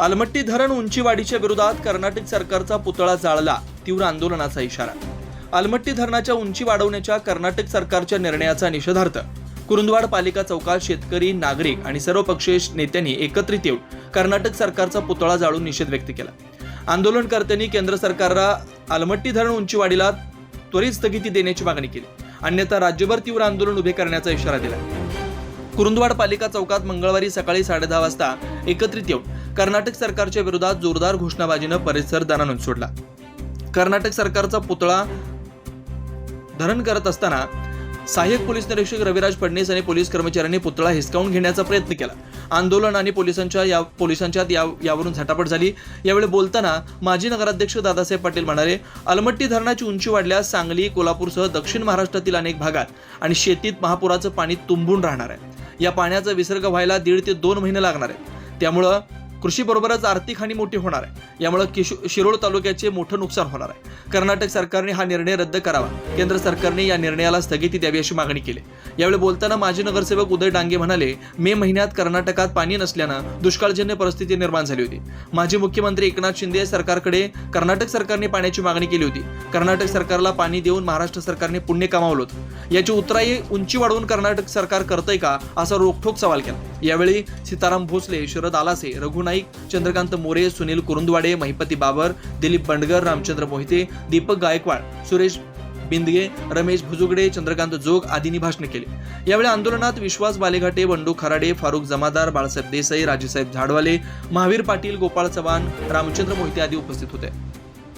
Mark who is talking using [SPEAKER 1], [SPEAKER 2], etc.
[SPEAKER 1] अलमट्टी धरण उंचीवाढीच्या विरोधात कर्नाटक सरकारचा पुतळा जाळला तीव्र आंदोलनाचा इशारा. अलमट्टी धरणाच्या उंची वाढवण्याच्या कर्नाटक सरकारच्या निर्णयाचा निषेधार्थ. कुरुंदवाड पालिका चौकात शेतकरी नागरिक आणि सर्वपक्षीय नेत्यांनी एकत्रित येऊन कर्नाटक सरकारचा पुतळा जाळून निषेध व्यक्त केला. आंदोलनकर्त्यांनी केंद्र सरकारला अलमट्टी धरण उंचीवाढीला त्वरित स्थगिती देण्याची मागणी केली. अन्यथा राज्यभर तीव्र आंदोलन उभे करण्याचा इशारा दिला. कुरुंदवाड पालिका चौकात मंगळवारी सकाळी साडेदहा वाजता एकत्रित येऊन कर्नाटक सरकारच्या विरोधात जोरदार घोषणाबाजीनं परिसर दणाणून सोडला. कर्नाटक सरकारचा पुतळा धरण करत असताना सहाय्यक पोलीस निरीक्षक रविराज फडणीस आणि पोलीस कर्मचाऱ्यांनी पुतळा हिसकावून घेण्याचा प्रयत्न केला. आंदोलन आणि पोलिसांच्या या पोलिसांच्यात या यावरून झटापट झाली. यावेळी बोलताना माजी नगराध्यक्ष दादासाहेब पाटील म्हणाले अलमट्टी धरणाची उंची वाढल्यास सांगली कोल्हापूरसह दक्षिण महाराष्ट्रातील अनेक भागात आणि शेतीत महापुराचं पाणी तुंबून राहणार आहे. या पाण्याचा विसर्ग व्हायला दीड ते दोन महिने लागणार आहे त्यामुळं कृषीबरोबरच आर्थिक हानी मोठी होणार आहे. यामुळे किशो शिरोळ तालुक्याचे मोठं नुकसान होणार आहे. कर्नाटक सरकारने हा निर्णय रद्द करावा. केंद्र सरकारने या निर्णयाला स्थगिती द्यावी अशी मागणी केली. यावेळी बोलताना माजी नगरसेवक उदय डांगे म्हणाले मे महिन्यात कर्नाटकात पाणी नसल्यानं दुष्काळजन्य परिस्थिती निर्माण झाली होती. माजी मुख्यमंत्री एकनाथ शिंदे सरकारकडे कर्नाटक सरकारने पाण्याची मागणी केली होती. कर्नाटक सरकारला पाणी देऊन महाराष्ट्र सरकारने पुण्य कमावलं होतं. याची उतराई उंची वाढवून कर्नाटक सरकार करतंय का असा रोखठोक सवाल केला. यावेळी सीताराम भोसले शरद आलासे रघुनाथ नाईक चंद्रकांत मोरे सुनील कुरुंदवाडे महिपती बाबर दिलीप बंडगर रामचंद्र मोहिते दीपक गायकवाड सुरेश बिंदगे रमेश भुजुगडे चंद्रकांत जोग आदींनी भाषण केले. यावेळी आंदोलनात विश्वास बालेघाटे बंडू खराडे फारुख जमादार बाळासाहेब देसाई राजेसाहेब झाडवाले महावीर पाटील गोपाळ चव्हाण रामचंद्र मोहिते आदी उपस्थित होते.